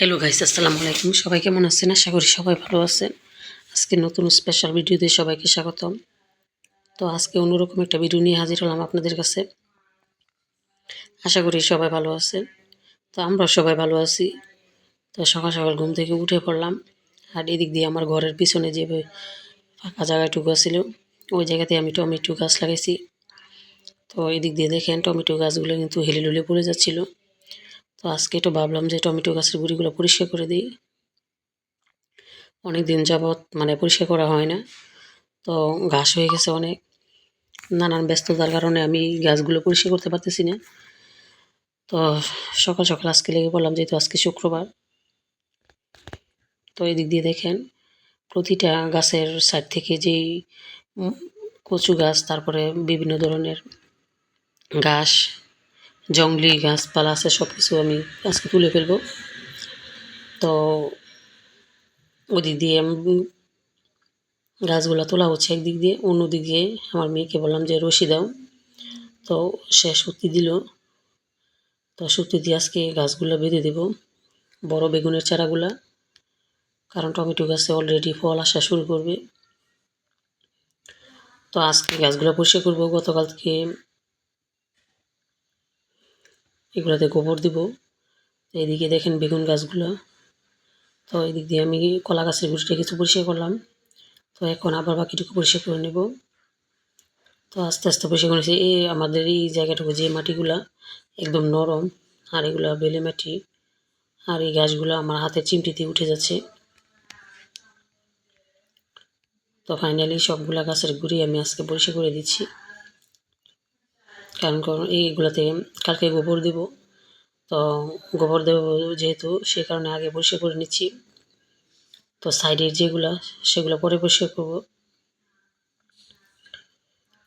Hello guys আসসালামু আলাইকুম। সবাই কেমন আছেন? আশা করি সবাই ভালো আছেন। আজকে নতুন স্পেশাল ভিডিওতে সবাইকে স্বাগতম। তো আজকে অন্যরকম একটা ভিডিও নিয়ে হাজির হলাম আপনাদের কাছে। আশা করি সবাই ভালো আছেন। তো আমরা সবাই ভালো আছি। তো সকাল সকাল ঘুম থেকে উঠে পড়লাম। আর এদিক দিয়ে আমার ঘরের পিছনে যে ফাঁকা জায়গাটুকু ছিল ওই জায়গাতে আমি টমেটো গাছ লাগাইছি। তো এদিক দিয়ে দেখেন, টমেটো গাছগুলো কিন্তু হেলে ডুলে পড়ে যাচ্ছিল। তো আজকে একটু ভাবলাম যে টমেটো গাছের গুঁড়িগুলো পরিষ্কার করে দিই। অনেক দিন যাবৎ মানে পরিষ্কার করা হয় না। তো ঘাস হয়ে গেছে অনেক। নানান ব্যস্ততার কারণে আমি গাছগুলো পরিষ্কার করতে পারতেছি না। তো সকাল সকাল আজকে লেগে পড়লাম যেহেতু আজকে শুক্রবার। তো এদিক দিয়ে দেখেন, প্রতিটা গাছের সাইড থেকে যেই কচু গাছ, তারপরে বিভিন্ন ধরনের ঘাস জঙ্গলি গাছপালা আছে সব কিছু আমি আজকে তুলে ফেলব। তো ওদিক দিয়ে গাছগুলো তোলা হচ্ছে একদিক দিয়ে অন্য দিক দিয়ে আমার মেয়েকে বললাম যে, রশি দাও। তো সে সুতি দিল। তো সুতি দিয়ে আজকে গাছগুলো বেঁধে দেব, বড় বেগুনের চারাগুলা, কারণ টমেটো গাছে অলরেডি ফল আসা শুরু করবে। তো আজকে গাছগুলো পরিষ্কার করব। গতকাল থেকে এগুলোতে গোবর দিব। তো এদিকে দেখেন বেগুন গাছগুলো। তো এদিক দিয়ে আমি কলা গাছের গুঁড়িটা কিছু পরিষ্কার করলাম। তো এখন আবার বাকিটুকু পরিষ্কার করে নেব। তো আস্তে আস্তে পরিষ্কার করেছি এই আমাদের এই জায়গাটুকু যে মাটিগুলা একদম নরম, আর এগুলা বেলে মাটি, আর এই গাছগুলো আমার হাতের চিমটিতে উঠে যাচ্ছে। তো ফাইনালি সবগুলা গাছের গুঁড়ি আমি আজকে পরিষ্কার করে দিচ্ছি। কারণ এইগুলোতে কালকে গোবর দেব। তো গোবর দেব যেহেতু, সে কারণে আগে পরিষ্কার করে নিচ্ছি। তো সাইডের যেগুলা, সেগুলো পরে পরিষ্কার করব।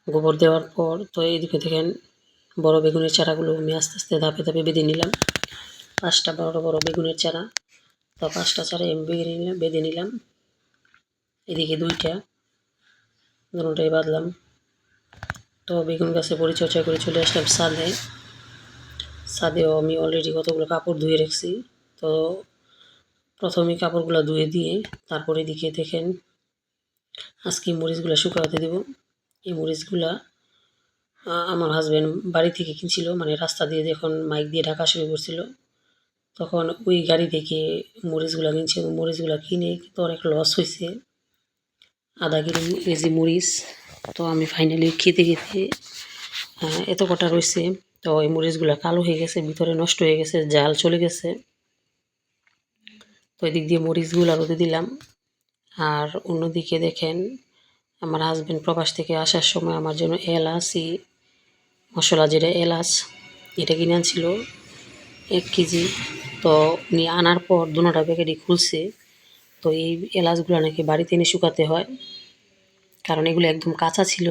গোবর দেওয়ার পর তো এইদিকে দেখেন, বড় বেগুনের চারাগুলো আমি আস্তে আস্তে ধাপে ধাপে বেঁধে নিলাম। পাঁচটা বড় বড় বেগুনের চারা, তো পাঁচটা চারা আমি বেঁধে নিলাম বেঁধে নিলাম। এদিকে দুইটা দুটোটাই বাঁধলাম। তো বেগুন গাছে পরিচর্যা করে চলে আসলাম সাদে। ছাদেও আমি অলরেডি কতগুলো কাপড় ধুয়ে রেখেছি। তো প্রথমে কাপড়গুলো ধুয়ে দিয়ে তারপরে দিকে দেখেন আজকে মরিচগুলো শুকাতে দেব। এই মরিচগুলা আমার হাজব্যান্ড বাড়ি থেকে কিনছিল মানে রাস্তা দিয়ে যখন মাইক দিয়ে ঢাকা শুরু করছিল, তখন ওই গাড়ি থেকে মরিচগুলো কিনছে। মরিচগুলো কিনে তো অনেক লস হয়েছে। আধা কিলো কেজি মরিচ তো আমি ফাইনালি খেতে খেতে এত কটা রয়েছে তো এই মরিচগুলো কালো হয়ে গেছে, ভিতরে নষ্ট হয়ে গেছে, জাল চলে গেছে। তো এদিক দিয়ে মরিচগুলো রোদে দিলাম। আর অন্যদিকে দেখেন, আমার হাজব্যান্ড প্রবাস থেকে আসার সময় আমার জন্য এলাচি, মশলা যেটা এলাচ, এটা কিনে আনছিল, এক কেজি। তো উনি আনার পর দুটা প্যাকেটই খুলছে। তো এই এলাচগুলো নাকি বাড়িতে এনে শুকাতে হয়। কারণ এগুলো একদম কাঁচা ছিল।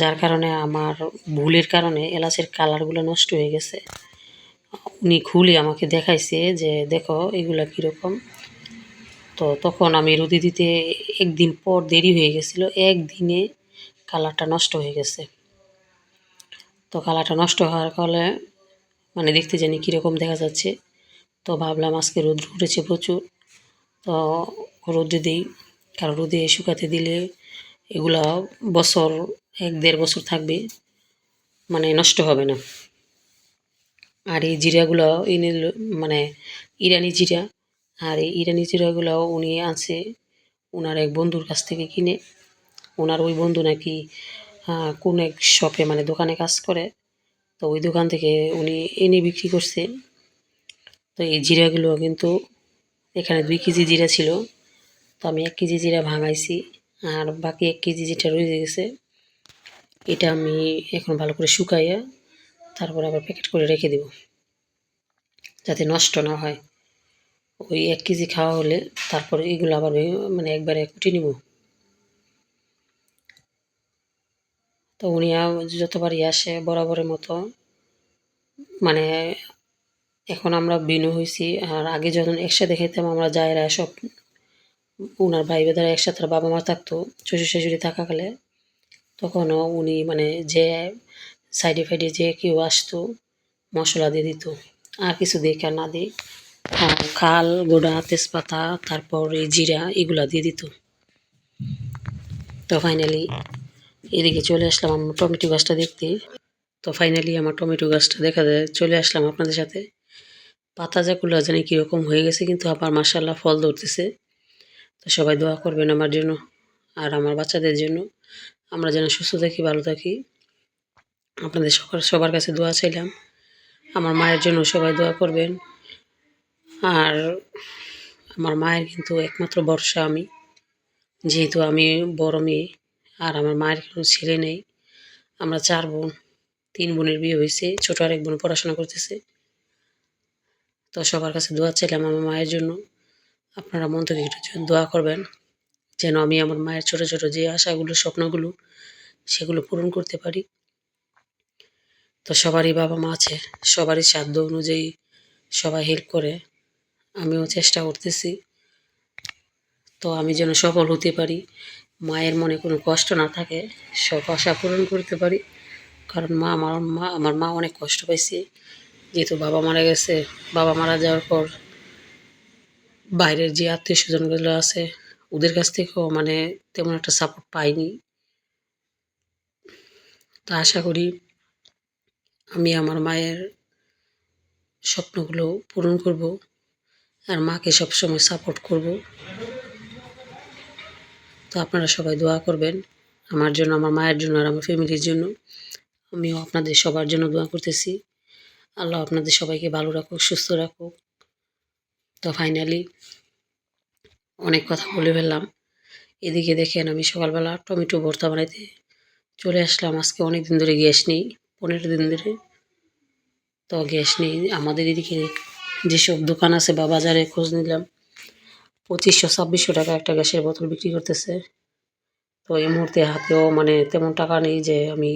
যার কারণে আমার ভুলের কারণে এলাচের কালারগুলো নষ্ট হয়ে গেছে। উনি খুলে আমাকে দেখাইছে যে, দেখো, এগুলো কীরকম। তো তখন আমি রুদি দিতে একদিন পর দেরি হয়ে গেছিল, একদিনে কালারটা নষ্ট হয়ে গেছে। তো কালারটা নষ্ট হওয়ার ফলে মানে দেখতে জানি কীরকম দেখা যাচ্ছে। তো ভাবলাম আজকে রোদ উঠেছে প্রচুর। তো রোদে দিই কারণ রোদে শুকাতে দিলে এগুলা বছর, এক দেড় বছর থাকবে মানে নষ্ট হবে না। আর এই জিরাগুলো এনে মানে ইরানি জিরা, আর এই ইরানি জিরাগুলো উনি আছে ওনার এক বন্ধুর কাছ থেকে কিনে। ওনার ওই বন্ধু নাকি কোন এক শপে মানে দোকানে কাজ করে। তো ওই দোকান থেকে উনি এনে বিক্রি করছে। তো এই জিরাগুলো কিন্তু এখানে দুই কেজি জিরা ছিল। তো আমি এক কেজি জিরা ভাঙাইছি, আর বাকি এক কেজি যেটা রয়ে গেছে, এটা আমি এখন ভালো করে শুকাইয়া তারপর আবার প্যাকেট করে রেখে দেব, যাতে নষ্ট না হয়। ওই এক কেজি খাওয়া হলে তারপর এগুলো আবার মানে একবারে কুটি নিব। তো উনি যতবারই আসে বরাবরের মতো মানে এখন আমরা বিনু হয়েছি আর আগে যখন একসাথে খেতাম, আমরা যাইরা সব ওনার ভাই বেদারা একসাথে বাবা মা থাকতো, শ্বশুর শাশুড়ি থাকাকালে। তখনও উনি মানে যে সাইডে ফাইডে যে কেউ আসতো, মশলা দিয়ে দিত, আর কিছু দিই আর না দিই খাল, গোড়া, তেজপাতা, তারপর এই জিরা এগুলা দিয়ে দিত। তো ফাইনালি এদিকে চলে আসলাম আমার টমেটো গাছটা দেখতে। তো ফাইনালি আমার টমেটো গাছটা দেখা যায়, চলে আসলাম আপনাদের সাথে। পাতা যাগুলো জানি কীরকম হয়ে গেছে, কিন্তু আবার মার্শাল্লাহ ফল ধরতেছে। সবাই দোয়া করবেন আমার জন্য আর আমার বাচ্চাদের জন্য। আমরা যেন সুস্থ থাকি, ভালো থাকি। আপনাদের সবার সবার কাছে দোয়া চাইলাম। আমার মায়ের জন্য সবাই দোয়া করবেন। আর আমার মায়ের কিন্তু একমাত্র বর্ষা আমি। যেহেতু আমি বড় মেয়ে আর আমার মায়ের কোনো ছেলে নেই, আমরা চার বোন, তিন বোনের বিয়ে হয়েছে, ছোট আরেক বোন পড়াশোনা করতেছে। তো সবার কাছে দোয়া চাইলাম আমার মায়ের জন্য। আপনারা মন থেকে একটু দোয়া করবেন, যেন আমি আমার মায়ের ছোট ছোট যে আশাগুলো, স্বপ্নগুলো, সেগুলো পূরণ করতে পারি। তো সবারই বাবা মা আছে, সবারই সাধ্য অনুযায়ী সবাই হেল্প করে। আমিও চেষ্টা করতেছি। তো আমি যেন সফল হতে পারি, মায়ের মনে কোনো কষ্ট না থাকে, সব আশা পূরণ করতে পারি। কারণ মা আমার মা আমার মা অনেক কষ্ট পাইছে। যেহেতু বাবা মারা গেছে, বাবা মারা যাওয়ার পর বাইরের যে আত্মীয় স্বজনগুলো আছে, ওদের কাছ থেকেও মানে তেমন একটা সাপোর্ট পাইনি। তা আশা করি আমি আমার মায়ের স্বপ্নগুলো পূরণ করব আর মাকে সবসময় সাপোর্ট করব। তো আপনারা সবাই দোয়া করবেন আমার জন্য, আমার মায়ের জন্য আর আমার ফ্যামিলির জন্য। আমিও আপনাদের সবার জন্য দোয়া করতেছি। আল্লাহ আপনাদের সবাইকে ভালো রাখুক, সুস্থ রাখুক। তো ফাইনালি অনেক কথা বলে ফেললাম। এদিকে দেখেন আমি সকালবেলা টমেটো ভর্তা বানাইতে চলে আসলাম। আজকে অনেক দিন ধরে গ্যাস নেই, পনেরো দিন ধরে তো গ্যাস নেই। আমাদের এদিকে যেসব দোকান আছে বা বাজারে খোঁজ নিলাম, পঁচিশশো, ছাব্বিশশো টাকা একটা গ্যাসের বোতল বিক্রি করতেছে। তো এই মুহূর্তে হাতেও মানে তেমন টাকা নেই যে আমি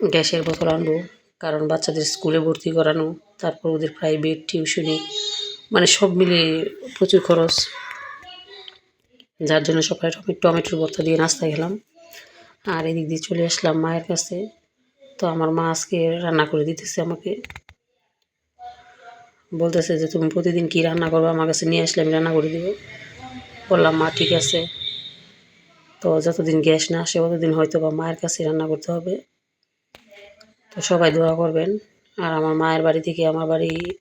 গ্যাসের বোতল আনব, কারণ বাচ্চাদের স্কুলে ভর্তি করানো, তারপর ওদের প্রাইভেট টিউশনি মানে সব মিলিয়ে প্রচুর খরচ। যার জন্য সকালে টমে টমেটোর ভর্তা দিয়ে নাস্তা খেলাম আর এদিক দিয়ে চলে আসলাম মায়ের কাছে। তো আমার মা আজকে রান্না করে দিতেছে আমাকে। বলতেছে যে, তুমি প্রতিদিন কি রান্না করবে? আমার কাছে নিয়ে আসলে আমি রান্না করে দিব। বললাম, মা, ঠিক আছে। তো যতদিন গ্যাস না আসে ততদিন হয়তো বা মায়ের কাছে রান্না করতে হবে। তো সবাই দোয়া করবেন। আর আমার মায়ের বাড়ি থেকে আমার বাড়ি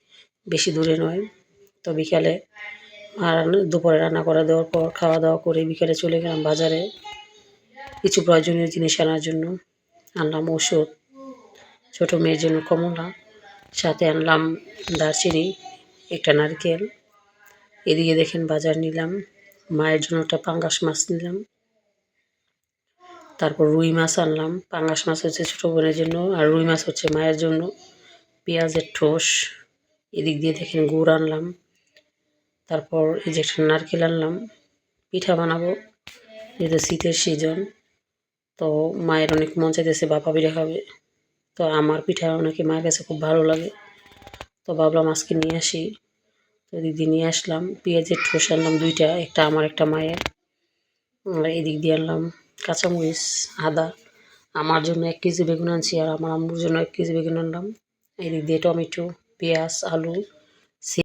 বেশি দূরে নয়। তো বিকালে আর দুপুরে রান্না করে দেওয়ার পর খাওয়া দাওয়া করে বিকালে চলে গেলাম বাজারে। কিছু প্রয়োজনীয় জিনিস আনার জন্য আনলাম ওষুধ। ছোটো মেয়ের জন্য কমলা, সাথে আনলাম দারচিনি, একটা নারকেল। এদিকে দেখেন বাজার নিলাম, মায়ের জন্য একটা পাঙ্গাস মাছ নিলাম। তারপর রুই মাছ আনলাম, পাঙ্গাস মাছ হচ্ছে ছোটো বোনের জন্য আর রুই মাছ হচ্ছে মায়ের জন্য। পেঁয়াজের ঠোস, এদিক দিয়ে দেখেন গুড় আনলাম। তারপর এই যে একটা নারকেল আনলাম, পিঠা বানাবো যেহেতু শীতের সিজন তো মায়ের অনেক মন চাইতেছে বাপা পিঠা খাবে, তো আমার পিঠা নাকি মায়ের কাছে খুব ভালো লাগে, তো ভাবলাম আজকে নিয়ে আসি, তো দিদি নিয়ে আসলাম, পেঁয়াজের ঠোস আনলাম দুইটা, একটা আমার, একটা মায়ের এদিক দিয়ে আনলাম কাঁচামরিচ, আদা, আমার জন্য এক কেজি বেগুন আনছি, আর আমার আম্মুর জন্য এক কেজি বেগুন আনলাম, এদিক দিয়ে টমেটো, পেঁয়াজ, আলু